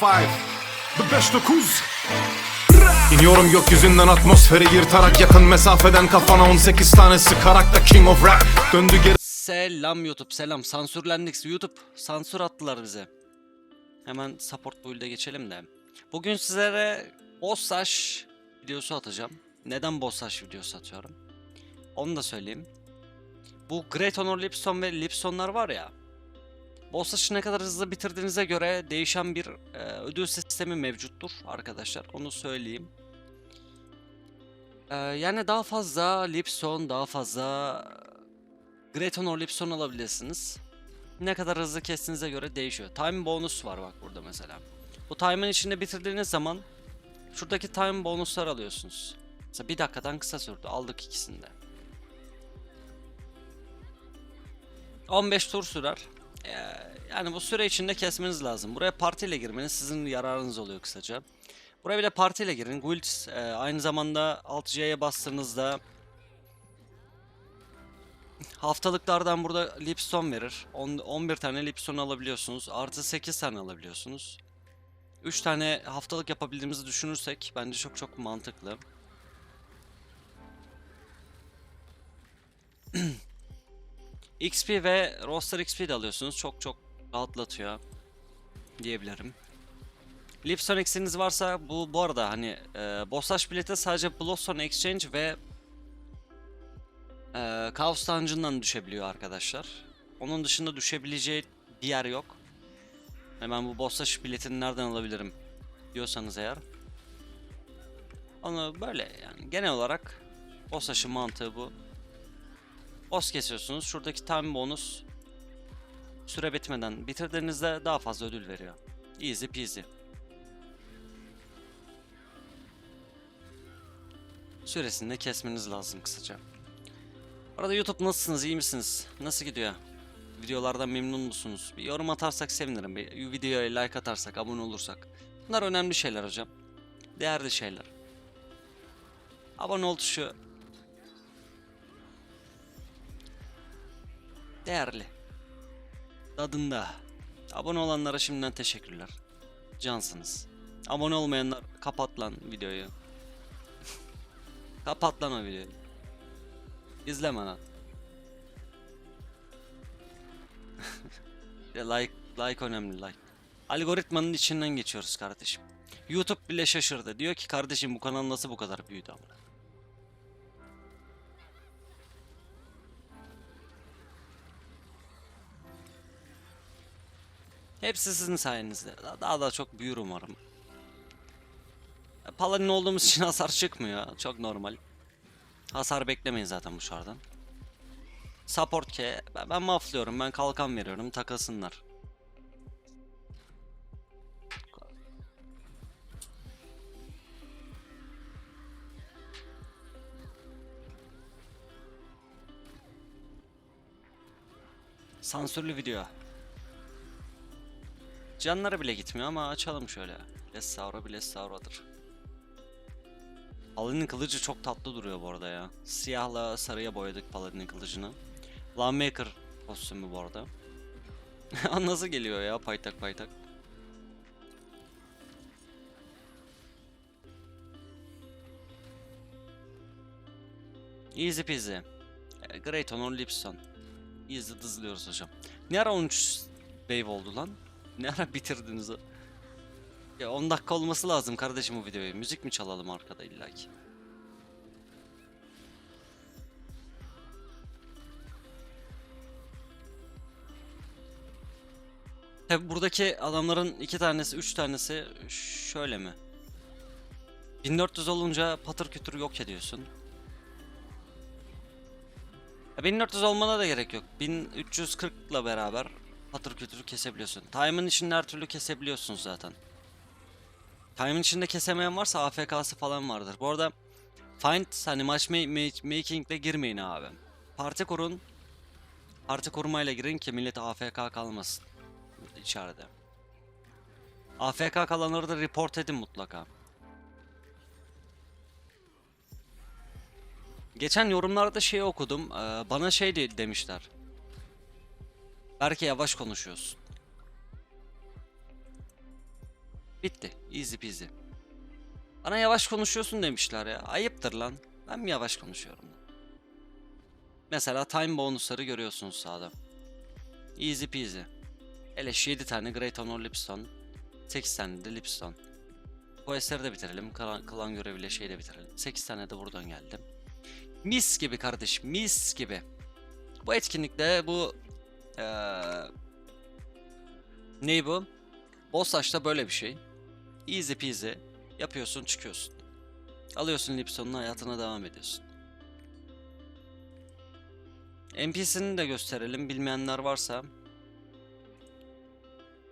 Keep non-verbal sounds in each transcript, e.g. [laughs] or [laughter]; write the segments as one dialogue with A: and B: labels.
A: five, the beş dokuz. İniyorum gökyüzünden atmosferi yırtarak yakın mesafeden kafana 18 tane sıkarak da king of rap Döndü geri
B: Selam YouTube selam sansürlendik YouTube sansür attılar bize. Hemen support build'e geçelim de. Bugün sizlere boss rush videosu atacağım. Neden boss rush videosu atıyorum? Onu da söyleyeyim. Bu Great Honor Lipson ve Lipsonlar var ya. Boss rush'ı ne kadar hızlı bitirdiğinize göre değişen bir e, ödül sistemi mevcuttur arkadaşlar. Onu söyleyeyim. E, yani daha fazla Lipson, daha fazla Great Honor Lipson alabilirsiniz. Ne kadar hızlı kestiğinize göre değişiyor. Time bonus var bak burada mesela. Bu time'ın içinde bitirdiğiniz zaman şuradaki time bonuslar alıyorsunuz. Mesela bir dakikadan kısa sürdü. Aldık ikisini de. 15 tur sürer. Ee, yani bu süre içinde kesmeniz lazım. Buraya partiyle girmeniz sizin yararınız oluyor kısaca. Buraya bir de partiyle girin. Guild e, aynı zamanda Alt J'ye bastığınızda Haftalıklardan burada Lipstone verir. On- 11 tane Lipstone alabiliyorsunuz. Artı 8 tane alabiliyorsunuz. 3 tane haftalık yapabildiğimizi düşünürsek bence çok çok mantıklı. [clears throat] XP ve Roster XP de alıyorsunuz. Çok çok rahatlatıyor diyebilirim. Lipstone X'iniz varsa bu bu arada hani e, Bossage bileti sadece Blossom Exchange ve ee, Chaos Dungeon'dan düşebiliyor arkadaşlar. Onun dışında düşebileceği bir yer yok. Hemen bu boss taşı biletini nereden alabilirim diyorsanız eğer. Onu böyle yani genel olarak boss taşı mantığı bu. Boss kesiyorsunuz. Şuradaki time bonus süre bitmeden bitirdiğinizde daha fazla ödül veriyor. Easy peasy. Süresini de kesmeniz lazım kısaca. Arada YouTube nasılsınız? iyi misiniz? Nasıl gidiyor? Videolardan memnun musunuz? Bir yorum atarsak sevinirim. Bir videoya like atarsak, abone olursak. Bunlar önemli şeyler hocam. Değerli şeyler. Abone ol tuşu. Değerli. Tadında. Abone olanlara şimdiden teşekkürler. Cansınız. Abone olmayanlar kapat lan videoyu. [laughs] kapat lan o videoyu. İzleme lan. [laughs] Like, like önemli like. Algoritmanın içinden geçiyoruz kardeşim. YouTube bile şaşırdı. Diyor ki kardeşim bu kanal nasıl bu kadar büyüdü amına. Hepsi sizin sayenizde. Daha, da çok büyür umarım. Paladin olduğumuz için [laughs] hasar çıkmıyor. Çok normal. Hasar beklemeyin zaten bu şardan. Support K. Ben, ben maflıyorum. Ben kalkan veriyorum. Takılsınlar. Sansürlü video. Canları bile gitmiyor ama açalım şöyle. Blessaura Blessaura'dır. Paladin'in kılıcı çok tatlı duruyor bu arada ya. Siyahla sarıya boyadık Paladin'in kılıcını. Lawmaker kostümü bu arada. [laughs] Nasıl geliyor ya paytak paytak. Easy peasy. E, Great Honor Lipson. Easy dızlıyoruz hocam. Ne ara 13 wave oldu lan? Ne ara bitirdiniz o? Ya 10 dakika olması lazım kardeşim bu videoyu. Müzik mi çalalım arkada illaki? Tabi buradaki adamların iki tanesi, üç tanesi şöyle mi? 1400 olunca patır kütür yok ediyorsun. Ya 1400 olmana da gerek yok. 1340 ile beraber patır kütür kesebiliyorsun. Time'ın içinde her türlü kesebiliyorsun zaten. Time'ın içinde kesemeyen varsa AFK'sı falan vardır. Bu arada Find hani matchmaking'de girmeyin abi. Parti kurun. Parti kurmayla girin ki millet AFK kalmasın içeride. AFK kalanları da report edin mutlaka. Geçen yorumlarda şey okudum. eee, Bana şey de- demişler. Belki yavaş konuşuyorsun. Bitti. Easy peasy. Bana yavaş konuşuyorsun demişler ya. Ayıptır lan. Ben mi yavaş konuşuyorum? Mesela time bonusları görüyorsunuz sağda. Easy peasy. Hele şu 7 tane Great Honor Lipstone. 8 tane de Lipstone. Questleri de bitirelim. Kalan, kalan göreviyle şeyi de bitirelim. 8 tane de buradan geldim. Mis gibi kardeş. Mis gibi. Bu etkinlikte bu eee ney bu? Boss Rush'ta böyle bir şey. Easy peasy. Yapıyorsun çıkıyorsun. Alıyorsun Lipson'unu hayatına devam ediyorsun. NPC'ni de gösterelim bilmeyenler varsa.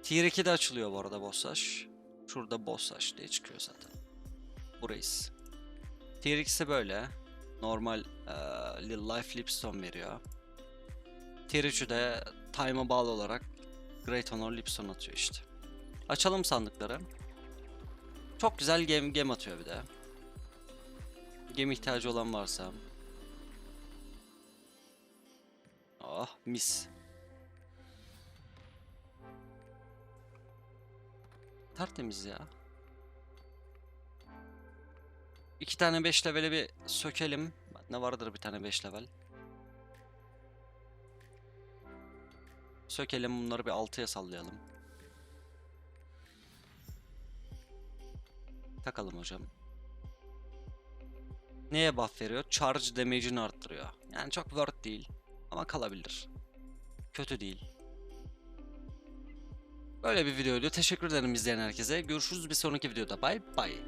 B: Tier 2'de açılıyor bu arada Rush. Şurada Rush diye çıkıyor zaten. Burayız. Tier 2'si böyle. Normal Lil Life Lipstone veriyor. Tier 3'ü de time'a bağlı olarak Great Honor Lipstone atıyor işte. Açalım sandıkları. Çok güzel gem, gem atıyor bir de. Gem ihtiyacı olan varsa. Ah mis. Tertemiz ya. İki tane 5 leveli bir sökelim. Ne vardır bir tane 5 level. Sökelim bunları bir 6'ya sallayalım. Takalım hocam. Neye buff veriyor? Charge damage'ini arttırıyor. Yani çok worth değil. Ama kalabilir. Kötü değil. Böyle bir videoydu. Teşekkür ederim izleyen herkese. Görüşürüz bir sonraki videoda. Bye bye.